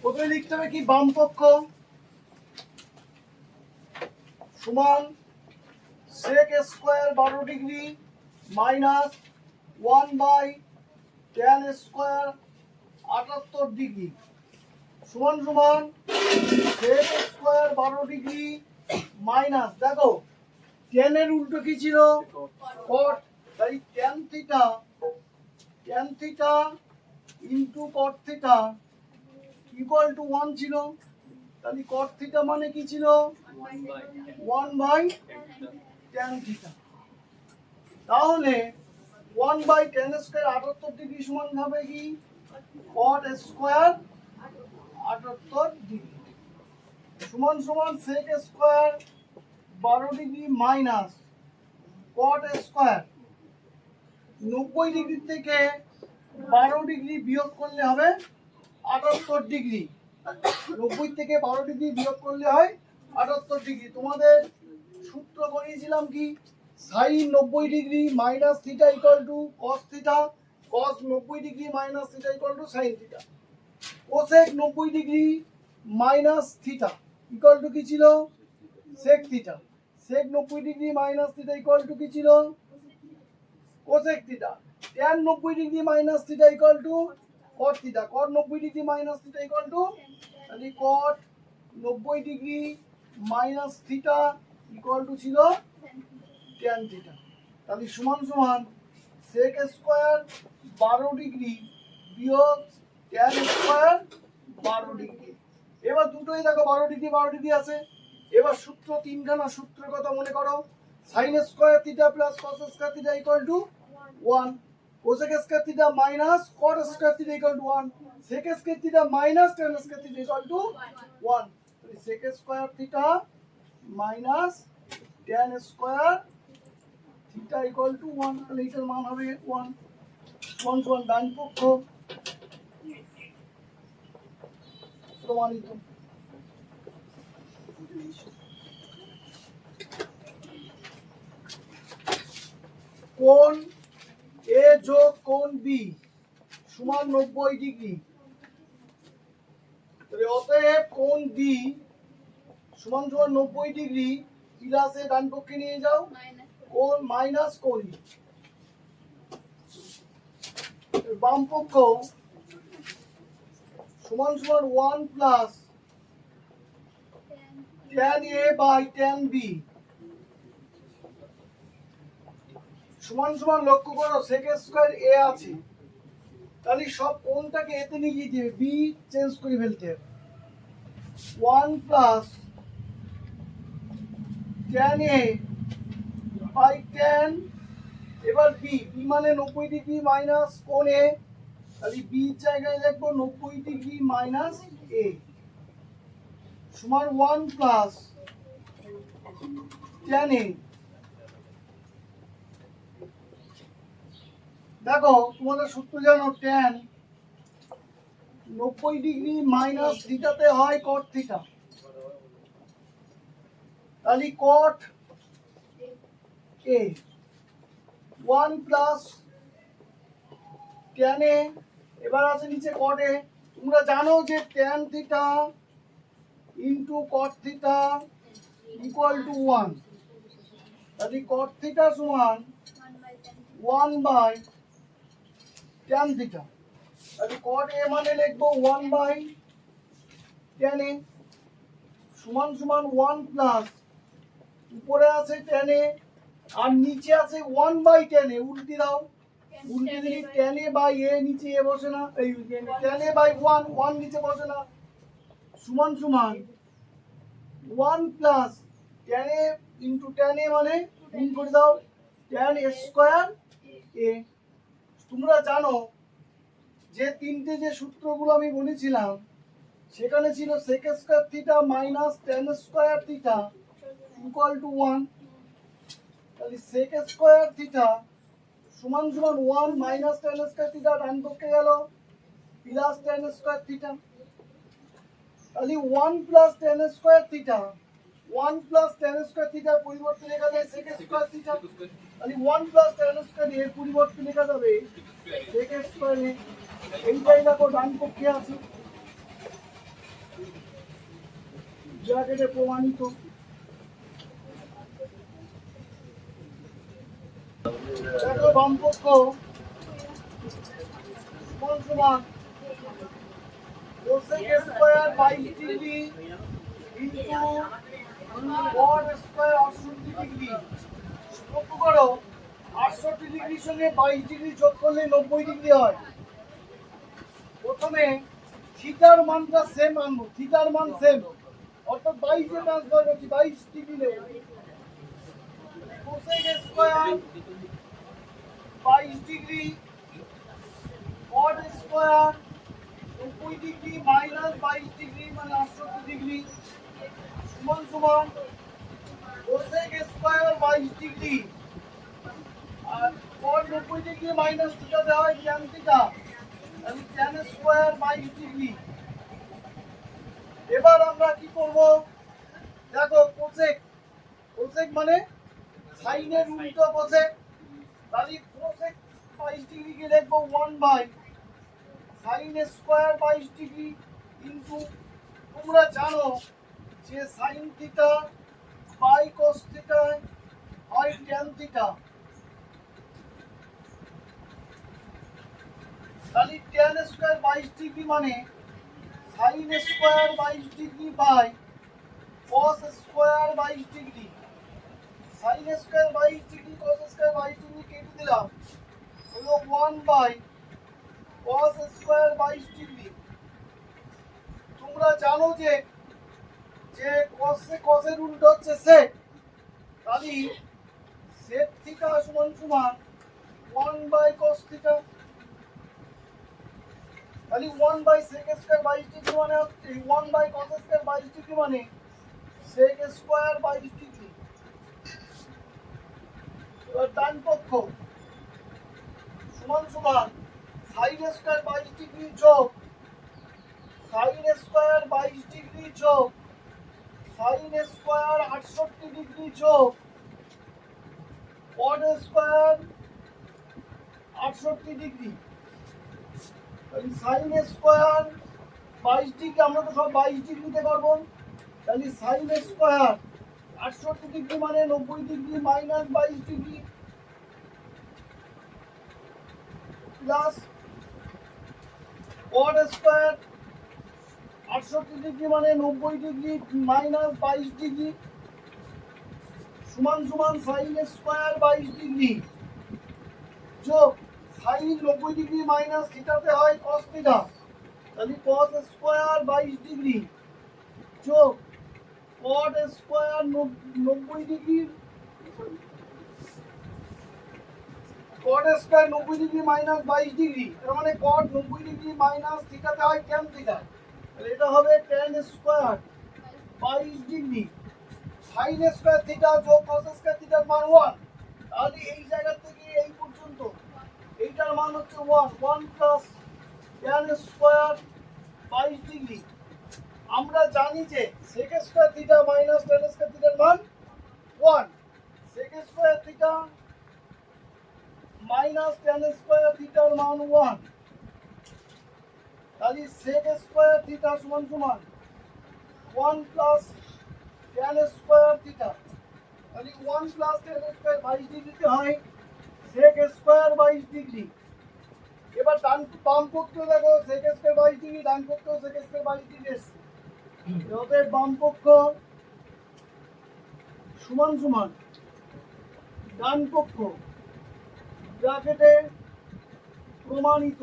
প্রথমে লিখতে হবে কি? বাম পক্ষ। সমান সেক স্কোয়ার বারো degree minus one by tan square আটাত্তর ডিগ্রি সমান সমান সেক স্কোয়ার বারো ডিগ্রি মাইনাস দেখো টেনের উল্টো কি ছিল? কট তাই tan theta tan theta into cot theta equal to one ছিল। তাহলে কট থিটা মানে কি ছিল? ওয়ান বাই টেন থিটা তাহলে ওয়ান বাই টেন স্কোয়ার আটাত্তর ডিগ্রি সমান হবে কি? কট স্কোয়ার আটাত্তর ডিগ্রি। সমান সমান সেক স্কোয়ার বারো ডিগ্রি মাইনাস কট স্কোয়ার নব্বই ডিগ্রি থেকে বারো ডিগ্রি বিয়োগ করলে হবে আটাত্তর ডিগ্রি। নব্বই থেকে বারো ডিগ্রি বিয়োগ করলে হয় আটাত্তর ডিগ্রি। তোমাদের সূত্র করিয়েছিলাম কি? সাইন নব্বই degree minus theta equal to cos theta cos নব্বই degree minus theta equal to sine theta. Cosec নব্বই degree minus theta equal to কি ছিল? Sec theta. সেক নব্বই degree minus theta equal to কি ছিল? Cosec theta. tan 90 degree minus theta equal to cot theta cot 90 degree minus theta equal to তাহলে cot 90 degree minus theta equal to ছিল tan theta তাহলে সমান সমান sec square 12 degree বিয়োগ tan square 12 degree. এবার দুটোই দেখো 12 ডিগ্রি 12 ডিগ্রি আছে। এবার সূত্র তিনখানা সূত্রের কথা মনে করো। sin square theta plus cos square theta equal to 1 cosec square theta minus cot square theta equal to 1 sec square theta minus tan square theta equal to 1 sec square theta minus tan square theta equal to 1 তাহলে man মান হবে 1 1 1 ডান পক্ষ প্রমাণিত কোন এ যোগ কোণ B সমান নব্বই ডিগ্রি। তাহলে অতএব কোণ বি সমান সমান নব্বই ডিগ্রি প্লাসে ডান পক্ষে নিয়ে যাও। কোণ, মাইনাস কোণ বাম পক্ষ সমান সমান one plus tan A by tan B সমান সমান লক্ষ্য করো সেক স্কোয়ার এ আছে। তাহলে সব কোনটাকে এতে নিয়ে গিয়ে দিবে বি চেঞ্জ করে ফেলতে one plus tan A by tan এবার বি বি মানে নব্বই ডিগ্রি মাইনাস কোন এ তাহলে বি জায়গায় লিখব নব্বই ডিগ্রি মাইনাস এ সমান ওয়ান প্লাস ট্যান এ দেখো, তোমাদের সূত্র জানো টেন নব্বই ডিগ্রি মাইনাস থিটাতে হয় কট থিটা তাহলে কট এ ওয়ান প্লাস টেনে এবার আছে নিচে কটে তোমরা জানো যে tan theta into cot theta equal to one তাহলে কট থিটা সমান ওয়ান বাই টেন থিটা তাহলে কট এ মানে লিখব ওয়ান বাই টেন এ। সমান সমান ওয়ান প্লাস উপরে আছে টেন এ আর নিচে আছে ওয়ান বাই টেন এ। উল্টি দাও। উল্টে দিলে টেন এ বাই এ নিচে এ বসে না। এই tan A by one one নিচে বসে না। সমান সমান one plus tan A into tan A মানে গুণ করে দাও। টেন স্কোয়ার এ তোমরা জানো যে তিনটে যে সূত্রগুলো আমি বলেছিলাম, সেখানে ছিল sec square theta minus tan square theta equal to one তাহলে সেক স্কোয়ার থিটা সমান সমান one minus tan square theta ডান পক্ষে গেল প্লাস টেন স্কোয়ার থিটা তাহলে one plus tan square theta one plus tan square থিটার পরিবর্তে লেখা যায় সেক স্কোয়ার থিটা তাহলে ওয়ান প্লাস টেন স্কোয়ার এর পরিবর্তে লেখা যাবে। সেক স্কোয়ার এ এইটাই দেখো ডান পক্ষে আছে। ব্র্যাকেটে প্রমাণিত। দেখো বাম পক্ষ সমান cosec square by degree into cot square আটষট্টি ডিগ্রি লক্ষ্য করো, আটষট্টি ডিগ্রির সঙ্গে বাইশ ডিগ্রি যোগ করলে নব্বই ডিগ্রি হয়। প্রথমে থিটার মানটা সেম আনব থিটার মান সেম অর্থাৎ বাইশে ট্রান্সফার করছি বাইশ ডিগ্রি নেব। স্কয়ার বাইশ ডিগ্রি কট স্কয়ার নব্বই ডিগ্রি মাইনাস বাইশ ডিগ্রি মানে আটষট্টি ডিগ্রি। সমান সমান cosec স্কয়ার বাইশ ডিগ্রি। আর কট নব্বই ডিগ্রি মাইনাস থিটাতে হয় ট্যান থিটা তাহলে ট্যান স্কয়ার বাইশ ডিগ্রি। এবার আমরা কি করব? দেখো কোসেক কোসেক মানে সাইনের উল্টো কোসেক তাহলে বাইশ ডিগ্রিকে লিখব ওয়ান বাই সাইন স্কয়ার বাইশ ডিগ্রি। ইন্টু তোমরা জানো যে sine theta by cos theta হয় ট্যান থিটা। তাহলে ট্যান স্কয়ার বাইশ ডিগ্রি মানে সাইন স্কয়ার বাইশ ডিগ্রি বাই কস স্কয়ার বাইশ ডিগ্রি। সাইন স্কয়ার বাইশ ডিগ্রি কস স্কয়ার বাইশ ডিগ্রি কেটে দিলাম। হলো ওয়ান বাই কস স্কয়ার বাইশ ডিগ্রি। তোমরা জানো যে যে কসে কসের উল্টো হচ্ছে সেক তাহলে সেক থিটা সমান সমান ওয়ান বাই কস থিটা তাহলে ওয়ান বাই সেক স্কয়ার বাইশ ডিগ্রি মানে হচ্ছে ওয়ান বাই কস স্কয়ার বাইশ ডিগ্রি মানে সেক স্কয়ার বাইশ ডিগ্রি এবার ডান পক্ষ সমান সমান সাইন স্কয়ার বাইশ ডিগ্রি যোগ সাইন স্কয়ার বাইশ ডিগ্রি যোগ সাইন স্কয়ার, আটষট্টি ডিগ্রি যোগ কট স্কয়ার, আটষট্টি ডিগ্রি। সাইন স্কয়ার বাইশ ডিগ্রি, আমরা তো সব বাইশ ডিগ্রিতে করব তাহলে সাইন স্কয়ার আটষট্টি ডিগ্রি মানে নব্বই ডিগ্রি মাইনাস বাইশ ডিগ্রি। প্লাস কট স্কয়ার আটষট্টি ডিগ্রি মানে নব্বই ডিগ্রি মাইনাস বাইশ ডিগ্রি। সমান সমান সাইন স্কয়ার বাইশ ডিগ্রি। যোগ সাইন নব্বই ডিগ্রি মাইনাস থিটাতে হয় কস থিটা। তাহলে কস স্কয়ার বাইশ ডিগ্রি। যোগ কট স্কয়ার নব্বই ডিগ্রি। কট স্কয়ার নব্বই ডিগ্রি মাইনাস বাইশ ডিগ্রি। এর মানে কট নব্বই ডিগ্রি মাইনাস থিটাতে হয় ট্যান থিটা এটা হবে ট্যান স্কয়ার বাইশ ডিগ্রি। সাইন স্কয়ার থিটা যোগ কস স্কয়ার থিটার মান তাহলে এই জায়গা থেকে এই পর্যন্ত এইটার মান হচ্ছে one one plus tan square degree. আমরা জানি যে sec square minus tan square মান one sec square theta minus tan square থিটার মান ওয়ান তাহলে সেক স্কয়ার থিটা সমান সমান one plus tan square theta. তাহলে ওয়ান প্লাস ট্যান স্কয়ার বাইশ ডিগ্রিতে হয় সেক স্কয়ার বাইশ ডিগ্রি। এবার ডান বাম পক্ষে দেখো সেক স্কয়ার বাইশ ডিগ্রি, ডান পক্ষেও সেক স্কয়ার বাইশ ডিগ্রি এসছে। অতএব বাম পক্ষ সমান সমান ডান পক্ষ ব্র্যাকেটে প্রমাণিত।